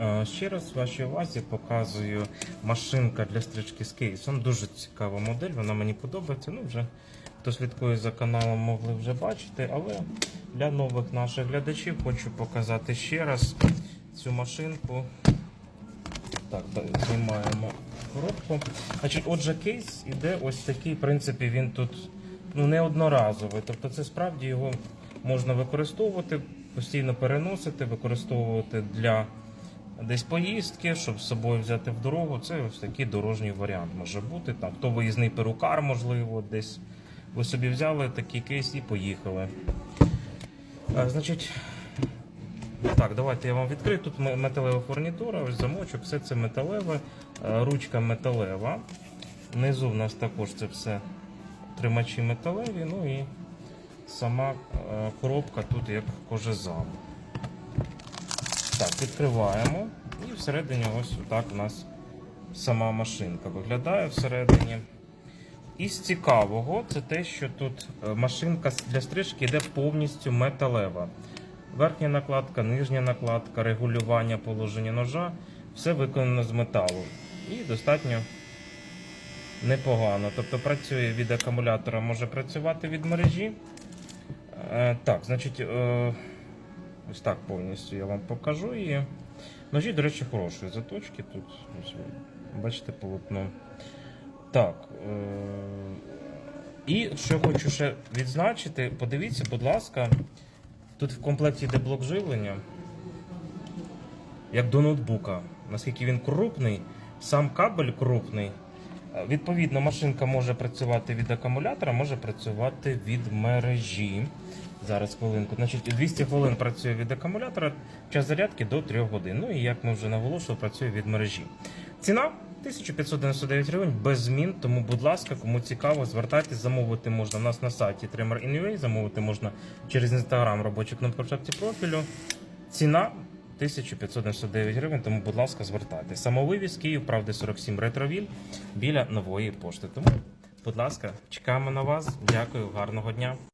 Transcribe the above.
Е, Ще раз вашій увазі показую машинка для стрижки з кейсом. Дуже цікава модель, вона мені подобається. Ну, вже хто слідкує за каналом, могли вже бачити. Але для нових наших глядачів хочу показати ще раз цю машинку. Так, знімаємо коробку. Отже, кейс іде ось такий, в принципі, він тут ну, не одноразовий. Тобто це справді його можна використовувати, постійно переносити, використовувати для десь поїздки, щоб з собою взяти в дорогу. Це ось такий дорожній варіант може бути. Там, хто виїзний перукар, можливо, десь ви собі взяли такий кейс і поїхали. А, значить, так, давайте я вам відкрию. Тут металева фурнітура, ось замочок, все це металеве, е, ручка металева. Внизу в нас також це все тримачі металеві, ну і сама е, коробка тут як кожезам. Так, відкриваємо. І всередині ось так у нас сама машинка виглядає всередині. Із цікавого, це те, що тут е, машинка для стрижки йде повністю металева. Верхня накладка, нижня накладка, регулювання положення ножа все виконано з металу. І достатньо непогано. Тобто працює від акумулятора, може працювати від мережі. Е, так, значить, е, ось так повністю я вам покажу її. Ножі, до речі, хороші заточки тут. Ось, бачите полотно. Так. Е, і що хочу ще відзначити, подивіться, будь ласка, тут в комплекті йде блок живлення, як до ноутбука. Наскільки він крупний, сам кабель крупний. Е, Відповідно, машинка може працювати від акумулятора, може працювати від мережі. Зараз хвилинку. Значить, 200 хвилин працює від акумулятора, час зарядки до 3 годин. Ну і як ми вже наголошували, працює від мережі. Ціна 1599 гривень без змін. Тому, будь ласка, кому цікаво, звертайтесь, замовити можна у нас на сайті Trimmer.in.ua, замовити можна через інстаграм робочу кнопку в шапці профілю. Ціна 1599 гривень, тому, будь ласка, звертайте. Самовивіз Київ, правди 47 ретровіль біля нової пошти. Тому, будь ласка, чекаємо на вас. Дякую, гарного дня.